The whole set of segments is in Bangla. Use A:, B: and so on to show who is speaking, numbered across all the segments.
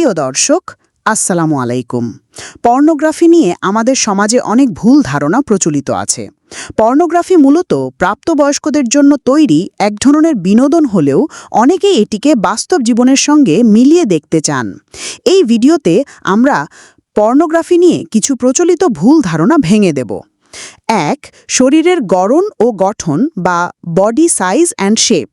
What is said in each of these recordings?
A: প্রিয় দর্শক, আসসালামু আলাইকুম। পর্নোগ্রাফি নিয়ে আমাদের সমাজে অনেক ভুল ধারণা প্রচলিত আছে। পর্নোগ্রাফি মূলত প্রাপ্তবয়স্কদের জন্য তৈরি এক ধরনের বিনোদন হলেও অনেকেই এটিকে বাস্তব জীবনের সঙ্গে মিলিয়ে দেখতে চান। এই ভিডিওতে আমরা পর্নোগ্রাফি নিয়ে কিছু প্রচলিত ভুল ধারণা ভেঙে দেব। এক, শরীরের গড়ন ও গঠন বা body size and shape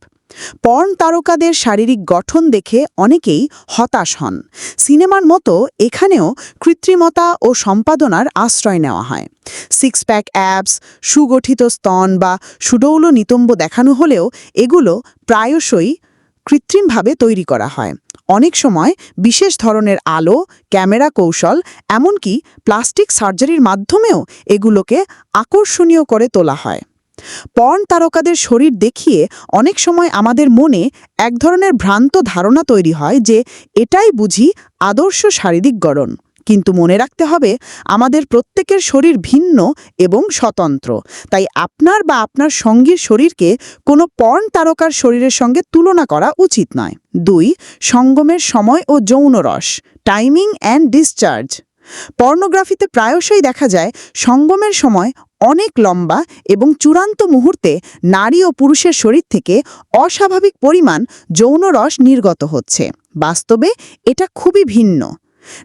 A: porn তারকাদের শারীরিক গঠন দেখে অনেকেই হতাশ হন। সিনেমার মতো এখানেও কৃত্রিমতা ও সম্পাদনার আশ্রয় নেওয়া হয়। সিক্স প্যাক অ্যাপস সুগঠিত স্তন বা সুডৌল নিতম্ব দেখানো হলেও এগুলো প্রায়শই কৃত্রিমভাবে তৈরি করা হয়। অনেক সময় বিশেষ ধরনের আলো, ক্যামেরা কৌশল, এমনকি প্লাস্টিক সার্জারির মাধ্যমেও এগুলোকে আকর্ষণীয় করে তোলা হয়। পর্ন তারকাদের শরীর দেখিয়ে অনেক সময় আমাদের মনে এক ধরনের ভ্রান্ত ধারণা তৈরি হয় যে এটাই বুঝি আদর্শ শারীরিক গড়ন। কিন্তু মনে রাখতে হবে, আমাদের প্রত্যেকের শরীর ভিন্ন এবং স্বতন্ত্র। তাই আপনার বা আপনার সঙ্গীর শরীরকে কোনো পর্ন তারকার শরীরের সঙ্গে তুলনা করা উচিত নয়। দুই, সঙ্গমের সময় ও যৌন রস টাইমিং অ্যান্ড ডিসচার্জ পর্নোগ্রাফিতে প্রায়শই দেখা যায়, সঙ্গমের সময় অনেক লম্বা এবং চূড়ান্ত মুহূর্তে নারী ও পুরুষের শরীর থেকে অস্বাভাবিক পরিমাণ যৌন রস নির্গত হচ্ছে। বাস্তবে এটা খুবই ভিন্ন।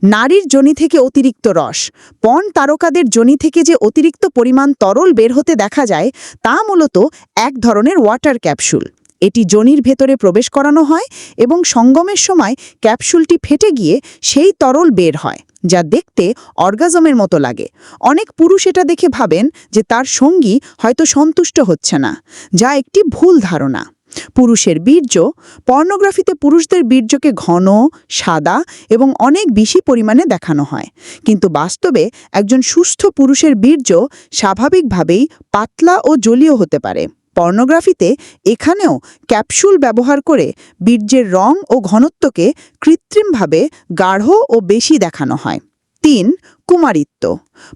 A: নারীর জনি থেকে অতিরিক্ত রস, পণ তারকাদের জনি থেকে যে অতিরিক্ত পরিমাণ তরল বের হতে দেখা যায়, তা মূলত এক ধরনের ওয়াটার ক্যাপসুল। এটি জনির ভেতরে প্রবেশ করানো হয় এবং সঙ্গমের সময় ক্যাপসুলটি ফেটে গিয়ে সেই তরল বের হয়। যা দেখতে অর্গাজমের মতো লাগে। অনেক পুরুষ এটা দেখে ভাবেন যে তার সঙ্গী হয়তো সন্তুষ্ট হচ্ছে না, যা একটি ভুল ধারণা। পুরুষের বীর্য, পর্নোগ্রাফিতে পুরুষদের বীর্যকে ঘন, সাদা এবং অনেক বেশি পরিমাণে দেখানো হয়। কিন্তু বাস্তবে একজন সুস্থ পুরুষের বীর্য স্বাভাবিকভাবেই পাতলা ও জলীয় হতে পারে। পর্নোগ্রাফিতে এখানেও ক্যাপসুল ব্যবহার করে বীর্যের রং ও ঘনত্বকে কৃত্রিমভাবে গাঢ় ও বেশি দেখানো হয়। তিন, কুমারিত্ব।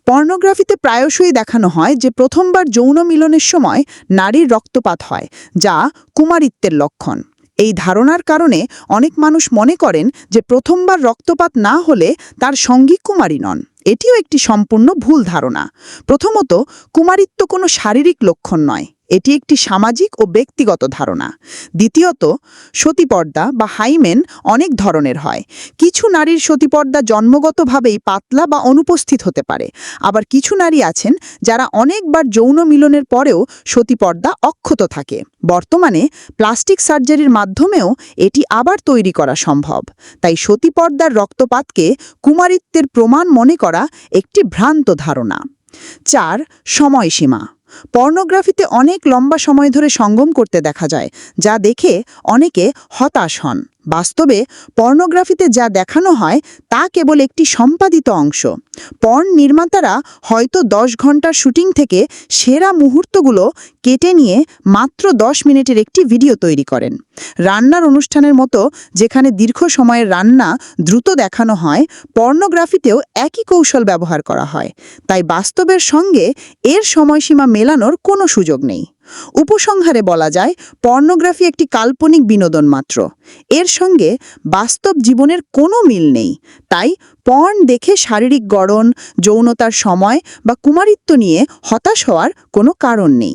A: পর্নোগ্রাফিতে প্রায়শই দেখানো হয় যে প্রথমবার যৌন মিলনের সময় নারীর রক্তপাত হয়, যা কুমারিত্বের লক্ষণ। এই ধারণার কারণে অনেক মানুষ মনে করেন যে প্রথমবার রক্তপাত না হলে তার সঙ্গী কুমারী নন। এটিও একটি সম্পূর্ণ ভুল ধারণা। প্রথমত, কুমারিত্ব কোনো শারীরিক লক্ষণ নয়। এটি একটি সামাজিক ও ব্যক্তিগত ধারণা। দ্বিতীয়ত, সতীপর্দা বা হাইমেন অনেক ধরনের হয়। কিছু নারীর সতীপর্দা জন্মগতভাবেই পাতলা বা অনুপস্থিত হতে পারে। আবার কিছু নারী আছেন যারা অনেকবার যৌন মিলনের পরেও সতীপর্দা অক্ষত থাকে। বর্তমানে প্লাস্টিক সার্জারির মাধ্যমেও এটি আবার তৈরি করা সম্ভব। তাই সতীপর্দার রক্তপাতকে কুমারিত্বের প্রমাণ মনে করা একটি ভ্রান্ত ধারণা। চার, সময়সীমা। পর্নোগ্রাফিতে অনেক লম্বা সময় ধরে সঙ্গম করতে দেখা যায় যা দেখে অনেকে হতাশ হন। বাস্তবে পর্নোগ্রাফিতে যা দেখানো হয় তা কেবল একটি সম্পাদিত অংশ। পর্ন নির্মাতারা হয়তো দশ ঘণ্টার শুটিং থেকে সেরা মুহূর্তগুলো কেটে নিয়ে মাত্র দশ মিনিটের একটি ভিডিও তৈরি করেন। রান্নার অনুষ্ঠানের মতো যেখানে দীর্ঘ সময়ের রান্না দ্রুত দেখানো হয়, পর্নোগ্রাফিতেও একই কৌশল ব্যবহার করা হয়। তাই বাস্তবের সঙ্গে এর সময়সীমা মেলানোর কোনো সুযোগ নেই। উপসংহারে বলা যায়, পর্নোগ্রাফি একটি কাল্পনিক বিনোদন মাত্র। এর সঙ্গে বাস্তব জীবনের কোনো মিল নেই। তাই পর্ন দেখে শারীরিক গড়ন, যৌনতার সময় বা কুমারিত্ব নিয়ে হতাশ হওয়ার কোনো কারণ নেই।